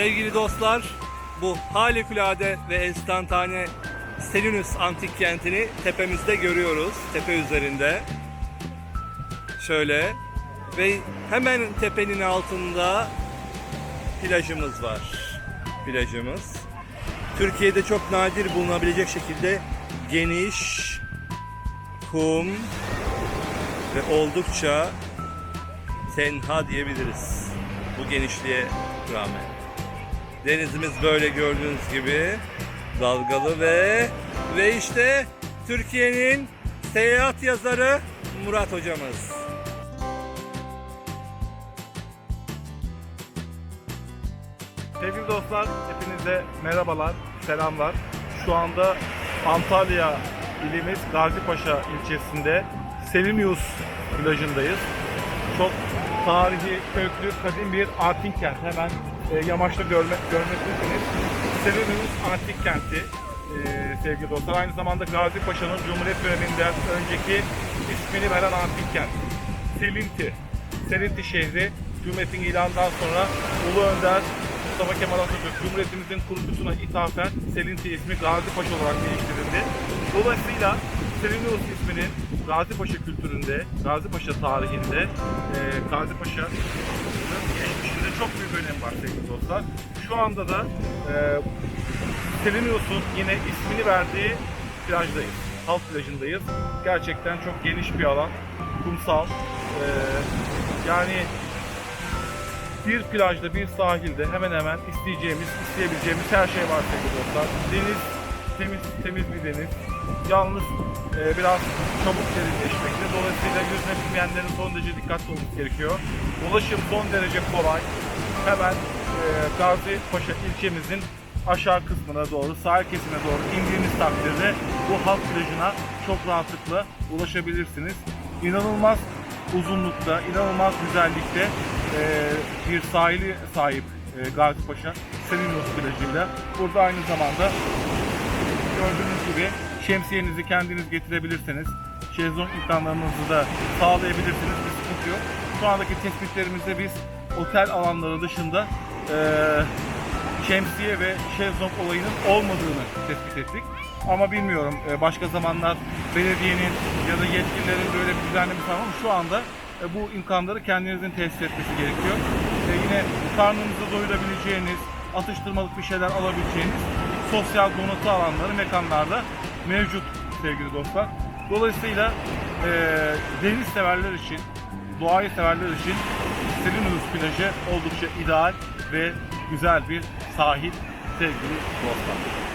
Sevgili dostlar, bu harikulade ve enstantane Selinus antik kentini tepemizde görüyoruz. Tepe üzerinde. Şöyle. Ve hemen tepenin altında plajımız var. Plajımız. Türkiye'de çok nadir bulunabilecek şekilde geniş, kum ve oldukça tenha diyebiliriz bu genişliğe rağmen. Denizimiz böyle gördüğünüz gibi dalgalı ve ve işte Türkiye'nin seyahat yazarı Murat hocamız. Sevgili dostlar, hepinize merhabalar, selamlar. Şu anda Antalya ilimiz Gazipaşa ilçesinde Selimius plajındayız. Çok tarihi, köklü, kadim bir antik. Hemen yamaçta görme, görmektesiniz. Selimius antik kenti e, sevgili dostlar. Aynı zamanda Gazipaşa'nın Cumhuriyet döneminden önceki ismini veren antik kent. Selinti. Selinti şehri Cumhuriyet'in ilanından sonra Ulu Önder Mustafa Kemal Atatürk Cumhuriyetimizin kurucusuna ithafen Selinti ismi Gazi Paşa olarak değiştirildi. Dolayısıyla Selimius isminin Gazi Paşa kültüründe, Gazi Paşa tarihinde, e, Gazi Paşa çok büyük önemi var sevgili dostlar. Şu anda da e, Selimius'un yine ismini verdiği plajdayız. Halk plajındayız. Gerçekten çok geniş bir alan. Kumsal. E, yani bir plajda, bir sahilde hemen hemen isteyeceğimiz, isteyebileceğimiz her şey var sevgili dostlar. Deniz, temiz, temiz bir deniz. Yalnız e, biraz çabuk derinleşmekte. Dolayısıyla yüzme bilmeyenlerin son derece dikkatli olması gerekiyor. Ulaşım son derece kolay. Hemen e, Gazi Paşa ilçemizin aşağı kısmına doğru, sahil kesimine doğru indiğiniz takdirde bu halk plajına çok rahatlıkla ulaşabilirsiniz. İnanılmaz uzunlukta, inanılmaz güzellikte e, bir sahili sahip e, Gazipaşa Selimios plajıyla. Burada aynı zamanda gördüğünüz gibi şemsiyenizi kendiniz getirebilirsiniz. Şezlong imkanlarınızı da sağlayabilirsiniz. Bir sıkıntı yok. Şu andaki tespitlerimizde biz otel alanları dışında e, şemsiye ve şezlong olayının olmadığını tespit ettik. Ama bilmiyorum e, başka zamanlar belediyenin ya da yetkililerin böyle bir düzenlemesi ama şu anda e, bu imkanları kendinizin tesis etmesi gerekiyor. E, yine karnınızı doyurabileceğiniz, atıştırmalık bir şeyler alabileceğiniz sosyal donatı alanları mekanlarda mevcut sevgili dostlar. Dolayısıyla e, deniz severler için, doğayı severler için Selinus plajı oldukça ideal ve güzel bir sahil sevgili dostlar.